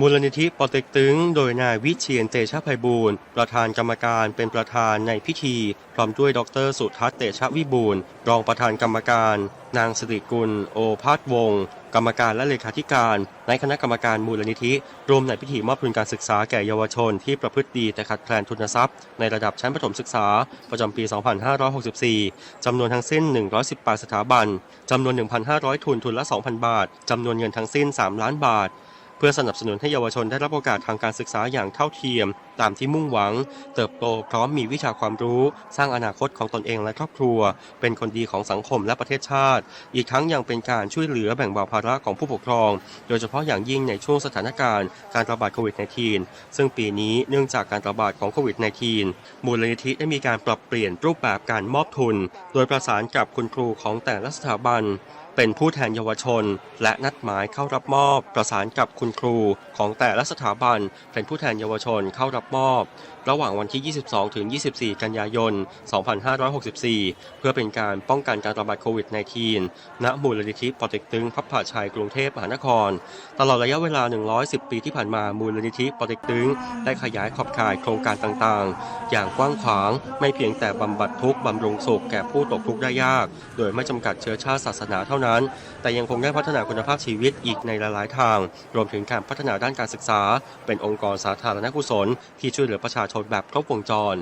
มูลนิธิปอเต็กตึง โดยนายวิเชียนเตชะไพบูรณ์ประธานกรรมการเป็นประธานในพิธี พร้อมด้วยดรสุทัศน์เตชะวิบูลย์รองประธานกรรมการ นางสิริกุล โอภาสวงศ์กรรมการและเลขาธิการ ในคณะกรรมการมูลนิธิรวมในพิธีมอบทุนการศึกษาแก่เยาวชนที่ประพฤติดีแต่ขาดแคลนทุนทรัพย์ ในระดับชั้นประถมศึกษา ประจำปี 2564 จำนวนทั้งสิ้น 118 สถาบัน จำนวน 1,500 ทุนทุนละ 2,000 บาท จำนวนเงินทั้งสิ้น 3 ล้านบาท พื่อสนับสนุนให้เยาวชนได้รับโอกาสทางการศึกษาอย่างเท่าเทียม ตามที่มุ่งหวัง เติบโตพร้อมมีวิชาความรู้ สร้างอนาคตของตนเองและครอบครัว เป็นคนดีของสังคมและประเทศชาติ อีกทั้งยังเป็นการช่วยเหลือแบ่งเบาภาระของผู้ปกครอง โดยเฉพาะอย่างยิ่งในช่วงสถานการณ์การระบาดโควิด -19 ซึ่งปีนี้เนื่องจากการระบาดของโควิด -19 มูลนิธิได้มีการปรับเปลี่ยนรูปแบบการมอบทุน โดยประสานกับคุณครูของแต่ละสถาบัน เป็นผู้แทนเยาวชน และนัดหมายเข้ารับมอบประสานกับคุณครูของแต่ละสถาบัน เป็นผู้แทนเยาวชนเข้ารับมอบ ระหว่างวันที่ 22 ถึง 24 กันยายน 2564 เพื่อเป็นการป้องกันการระบาดโควิด -19 ณมูลนิธิปอต็กตึงพับผาชัยกรุงเทพมหานคร ตลอดระยะเวลา 110 ปีที่ผ่านมามูลนิธิปอต็กตึงได้ขยายขอบข่ายโครงการต่างๆ อย่างกว้างขวางไม่เพียงแต่บำบัดทุกข์บำรุงสุขแก่ผู้ตกทุกข์ได้ยาก โดยไม่จำกัดเชื้อชาติศาสนาเท่านั้นนั้น แต่ยังคงได้พัฒนาคุณภาพชีวิตอีกในหลาย ๆ ทาง รวมถึงการพัฒนาด้านการศึกษา เป็นองค์กรสาธารณกุศล ที่ช่วยเหลือประชาชนแบบครบวงจร